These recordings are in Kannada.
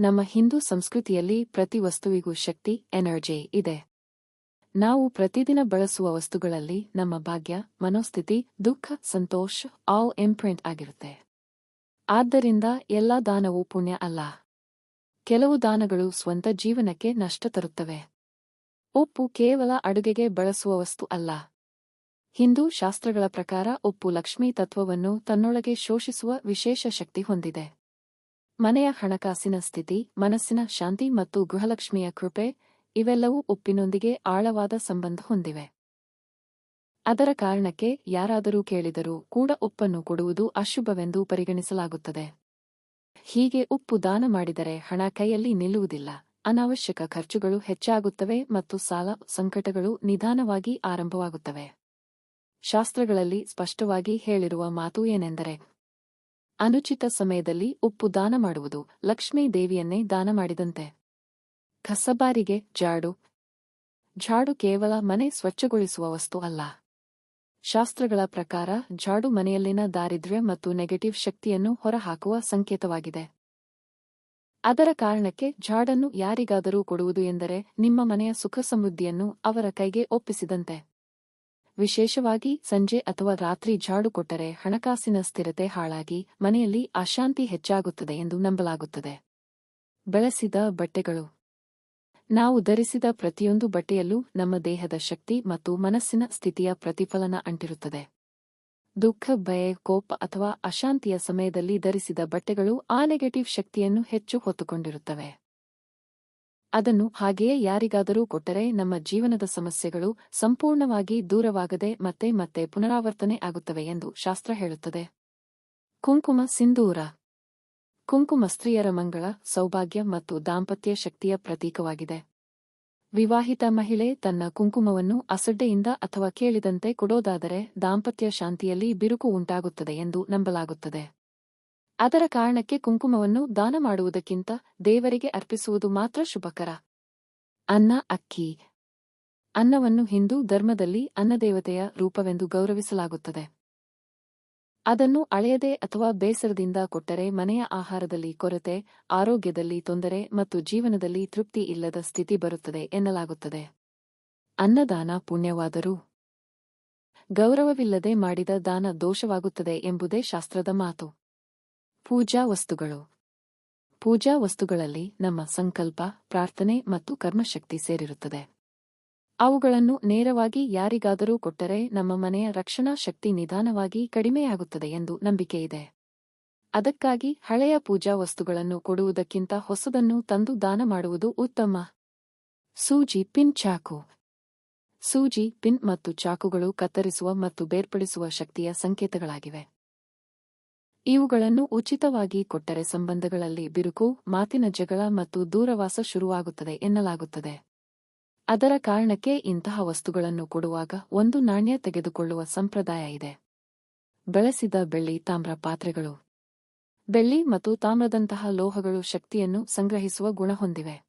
ನಮ್ಮ ಹಿಂದೂ ಸಂಸ್ಕೃತಿಯಲ್ಲಿ ಪ್ರತಿ ವಸ್ತುವಿಗೂ ಶಕ್ತಿ, ಎನರ್ಜಿ ಇದೆ. ನಾವು ಪ್ರತಿದಿನ ಬಳಸುವ ವಸ್ತುಗಳಲ್ಲಿ ನಮ್ಮ ಭಾಗ್ಯ, ಮನೋಸ್ಥಿತಿ, ದುಃಖ, ಸಂತೋಷ ಆಲ್ ಇಂಪ್ರಿಂಟ್ ಆಗಿರುತ್ತೆ. ಆದ್ದರಿಂದ ಎಲ್ಲಾ ದಾನವೂ ಪುಣ್ಯ ಅಲ್ಲ. ಕೆಲವು ದಾನಗಳು ಸ್ವಂತ ಜೀವನಕ್ಕೆ ನಷ್ಟ ತರುತ್ತವೆ. ಉಪ್ಪು ಕೇವಲ ಅಡುಗೆಗೆ ಬಳಸುವ ವಸ್ತು ಅಲ್ಲ. ಹಿಂದೂ ಶಾಸ್ತ್ರಗಳ ಪ್ರಕಾರ ಉಪ್ಪು ಲಕ್ಷ್ಮೀ ತತ್ವವನ್ನು ತನ್ನೊಳಗೆ ಶೋಷಿಸುವ ವಿಶೇಷ ಶಕ್ತಿ ಹೊಂದಿದೆ. ಮನೆಯ ಹಣಕಾಸಿನ ಸ್ಥಿತಿ, ಮನಸ್ಸಿನ ಶಾಂತಿ ಮತ್ತು ಗೃಹಲಕ್ಷ್ಮಿಯ ಕೃಪೆ, ಇವೆಲ್ಲವೂ ಉಪ್ಪಿನೊಂದಿಗೆ ಆಳವಾದ ಸಂಬಂಧ ಹೊಂದಿವೆ. ಅದರ ಕಾರಣಕ್ಕೆ ಯಾರಾದರೂ ಕೇಳಿದರೂ ಕೂಡ ಉಪ್ಪನ್ನು ಕೊಡುವುದು ಅಶುಭವೆಂದು ಪರಿಗಣಿಸಲಾಗುತ್ತದೆ. ಹೀಗೆ ಉಪ್ಪು ದಾನ ಮಾಡಿದರೆ ಹಣ ಕೈಯಲ್ಲಿ ನಿಲ್ಲುವುದಿಲ್ಲ. ಅನಾವಶ್ಯಕ ಖರ್ಚುಗಳು ಹೆಚ್ಚಾಗುತ್ತವೆ ಮತ್ತು ಸಾಲ ಸಂಕಟಗಳು ನಿಧಾನವಾಗಿ ಆರಂಭವಾಗುತ್ತವೆ. ಶಾಸ್ತ್ರಗಳಲ್ಲಿ ಸ್ಪಷ್ಟವಾಗಿ ಹೇಳಿರುವ ಮಾತು ಏನೆಂದರೆ ಅನುಚಿತ ಸಮಯದಲ್ಲಿ ಉಪ್ಪು ದಾನ ಮಾಡುವುದು ಲಕ್ಷ್ಮೀ ದೇವಿಯನ್ನೇ ದಾನ ಮಾಡಿದಂತೆ. ಕಸಬಾರಿಗೆ ಜಾಡು. ಜಾಡು ಕೇವಲ ಮನೆ ಸ್ವಚ್ಛಗೊಳಿಸುವ ವಸ್ತು ಅಲ್ಲ. ಶಾಸ್ತ್ರಗಳ ಪ್ರಕಾರ ಜಾಡು ಮನೆಯಲ್ಲಿನ ದಾರಿದ್ರ್ಯ ಮತ್ತು ನೆಗೆಟಿವ್ ಶಕ್ತಿಯನ್ನು ಹೊರಹಾಕುವ ಸಂಕೇತವಾಗಿದೆ. ಅದರ ಕಾರಣಕ್ಕೆ ಜಾಡನ್ನು ಯಾರಿಗಾದರೂ ಕೊಡುವುದು ಎಂದರೆ ನಿಮ್ಮ ಮನೆಯ ಸುಖ ಸಮೃದ್ಧಿಯನ್ನು ಅವರ ಕೈಗೆ ಒಪ್ಪಿಸಿದಂತೆ. ವಿಶೇಷವಾಗಿ ಸಂಜೆ ಅಥವಾ ರಾತ್ರಿ ಜಾಡು ಕೊಟ್ಟರೆ ಹಣಕಾಸಿನ ಸ್ಥಿರತೆ ಹಾಳಾಗಿ ಮನೆಯಲ್ಲಿ ಅಶಾಂತಿ ಹೆಚ್ಚಾಗುತ್ತದೆ ಎಂದು ನಂಬಲಾಗುತ್ತದೆ. ಬೆಳೆಸಿದ ಬಟ್ಟೆಗಳು. ನಾವು ಧರಿಸಿದ ಪ್ರತಿಯೊಂದು ಬಟ್ಟೆಯಲ್ಲೂ ನಮ್ಮ ದೇಹದ ಶಕ್ತಿ ಮತ್ತು ಮನಸ್ಸಿನ ಸ್ಥಿತಿಯ ಪ್ರತಿಫಲನ ಅಂಟಿರುತ್ತದೆ. ದುಃಖ, ಭಯ, ಕೋಪ ಅಥವಾ ಅಶಾಂತಿಯ ಸಮಯದಲ್ಲಿ ಧರಿಸಿದ ಬಟ್ಟೆಗಳು ಆ ನೆಗೆಟಿವ್ ಶಕ್ತಿಯನ್ನು ಹೆಚ್ಚು ಹೊತ್ತುಕೊಂಡಿರುತ್ತವೆ. ಅದನ್ನು ಹಾಗೆಯೇ ಯಾರಿಗಾದರೂ ಕೊಟ್ಟರೆ ನಮ್ಮ ಜೀವನದ ಸಮಸ್ಯೆಗಳು ಸಂಪೂರ್ಣವಾಗಿ ದೂರವಾಗದೆ ಮತ್ತೆ ಮತ್ತೆ ಪುನರಾವರ್ತನೆ ಆಗುತ್ತವೆ ಎಂದು ಶಾಸ್ತ್ರ ಹೇಳುತ್ತದೆ. ಕುಂಕುಮ ಸಿಂಧೂರ. ಕುಂಕುಮ ಸ್ತ್ರೀಯರ ಮಂಗಳ, ಸೌಭಾಗ್ಯ ಮತ್ತು ದಾಂಪತ್ಯ ಶಕ್ತಿಯ ಪ್ರತೀಕವಾಗಿದೆ. ವಿವಾಹಿತ ಮಹಿಳೆ ತನ್ನ ಕುಂಕುಮವನ್ನು ಅಸಡ್ಡೆಯಿಂದ ಅಥವಾ ಕೇಳಿದಂತೆ ಕೊಡೋದಾದರೆ ದಾಂಪತ್ಯ ಶಾಂತಿಯಲ್ಲಿ ಬಿರುಕು ಉಂಟಾಗುತ್ತದೆ ಎಂದು ನಂಬಲಾಗುತ್ತದೆ. ಅದರ ಕಾರಣಕ್ಕೆ ಕುಂಕುಮವನ್ನು ದಾನ ಮಾಡುವುದಕ್ಕಿಂತ ದೇವರಿಗೆ ಅರ್ಪಿಸುವುದು ಮಾತ್ರ ಶುಭಕರ. ಅನ್ನ, ಅಕ್ಕಿ. ಅನ್ನವನ್ನು ಹಿಂದೂ ಧರ್ಮದಲ್ಲಿ ಅನ್ನದೇವತೆಯ ರೂಪವೆಂದು ಗೌರವಿಸಲಾಗುತ್ತದೆ. ಅದನ್ನು ಅಳೆಯದೆ ಅಥವಾ ಬೇಸರದಿಂದ ಕೊಟ್ಟರೆ ಮನೆಯ ಆಹಾರದಲ್ಲಿ ಕೊರತೆ, ಆರೋಗ್ಯದಲ್ಲಿ ತೊಂದರೆ ಮತ್ತು ಜೀವನದಲ್ಲಿ ತೃಪ್ತಿ ಇಲ್ಲದ ಸ್ಥಿತಿ ಬರುತ್ತದೆ ಎನ್ನಲಾಗುತ್ತದೆ. ಅನ್ನದಾನ ಪುಣ್ಯವಾದರೂ ಗೌರವವಿಲ್ಲದೆ ಮಾಡಿದ ದಾನ ದೋಷವಾಗುತ್ತದೆ ಎಂಬುದೇ ಶಾಸ್ತ್ರದ ಮಾತು. ಪೂಜಾ ವಸ್ತುಗಳು. ಪೂಜಾ ವಸ್ತುಗಳಲ್ಲಿ ನಮ್ಮ ಸಂಕಲ್ಪ, ಪ್ರಾರ್ಥನೆ ಮತ್ತು ಕರ್ಮಶಕ್ತಿ ಸೇರಿರುತ್ತದೆ. ಅವುಗಳನ್ನು ನೇರವಾಗಿ ಯಾರಿಗಾದರೂ ಕೊಟ್ಟರೆ ನಮ್ಮ ಮನೆಯ ರಕ್ಷಣಾ ಶಕ್ತಿ ನಿಧಾನವಾಗಿ ಕಡಿಮೆಯಾಗುತ್ತದೆ ಎಂದು ನಂಬಿಕೆಯಿದೆ ಅದಕ್ಕಾಗಿ ಹಳೆಯ ಪೂಜಾ ವಸ್ತುಗಳನ್ನು ಕೊಡುವುದಕ್ಕಿಂತ ಹೊಸದನ್ನು ತಂದು ದಾನ ಮಾಡುವುದು ಉತ್ತಮ. ಸೂಜಿ ಪಿನ್ ಚಾಕು. ಸೂಜಿ, ಪಿನ್ ಮತ್ತು ಚಾಕುಗಳು ಕತ್ತರಿಸುವ ಮತ್ತು ಬೇರ್ಪಡಿಸುವ ಶಕ್ತಿಯ ಸಂಕೇತಗಳಾಗಿವೆ. ಇವುಗಳನ್ನು ಉಚಿತವಾಗಿ ಕೊಟ್ಟರೆ ಸಂಬಂಧಗಳಲ್ಲಿ ಬಿರುಕು, ಮಾತಿನ ಜಗಳ ಮತ್ತು ದೂರವಾಸ ಶುರುವಾಗುತ್ತದೆ ಎನ್ನಲಾಗುತ್ತದೆ. ಅದರ ಕಾರಣಕ್ಕೆ ಇಂತಹ ವಸ್ತುಗಳನ್ನು ಕೊಡುವಾಗ ಒಂದು ನಾಣ್ಯ ತೆಗೆದುಕೊಳ್ಳುವ ಸಂಪ್ರದಾಯ ಇದೆ. ಬೆಳೆಸಿದ ಬೆಳ್ಳಿ, ತಾಮ್ರ ಪಾತ್ರೆಗಳು. ಬೆಳ್ಳಿ ಮತ್ತು ತಾಮ್ರದಂತಹ ಲೋಹಗಳು ಶಕ್ತಿಯನ್ನು ಸಂಗ್ರಹಿಸುವ ಗುಣ ಹೊಂದಿವೆ.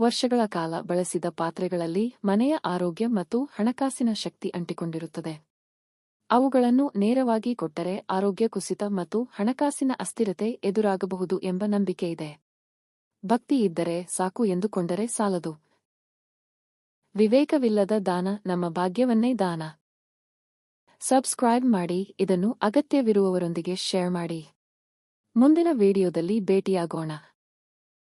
ವರ್ಷಗಳ ಕಾಲ ಬಳಸಿದ ಪಾತ್ರೆಗಳಲ್ಲಿ ಮನೆಯ ಆರೋಗ್ಯ ಮತ್ತು ಹಣಕಾಸಿನ ಶಕ್ತಿ ಅಂಟಿಕೊಂಡಿರುತ್ತದೆ. ಅವುಗಳನ್ನು ನೇರವಾಗಿ ಕೊಟ್ಟರೆ ಆರೋಗ್ಯ ಕುಸಿತ ಮತ್ತು ಹಣಕಾಸಿನ ಅಸ್ಥಿರತೆ ಎದುರಾಗಬಹುದು ಎಂಬ ನಂಬಿಕೆಯಿದೆ ಭಕ್ತಿ ಇದ್ದರೆ ಸಾಕು ಎಂದುಕೊಂಡರೆ ಸಾಲದು. ವಿವೇಕವಿಲ್ಲದ ದಾನ ನಮ್ಮ ಭಾಗ್ಯವನ್ನೇ ದಾನ. ಸಬ್ಸ್ಕ್ರೈಬ್ ಮಾಡಿ, ಇದನ್ನು ಅಗತ್ಯವಿರುವವರೊಂದಿಗೆ ಶೇರ್ ಮಾಡಿ. ಮುಂದಿನ ವಿಡಿಯೋದಲ್ಲಿ ಭೇಟಿಯಾಗೋಣ.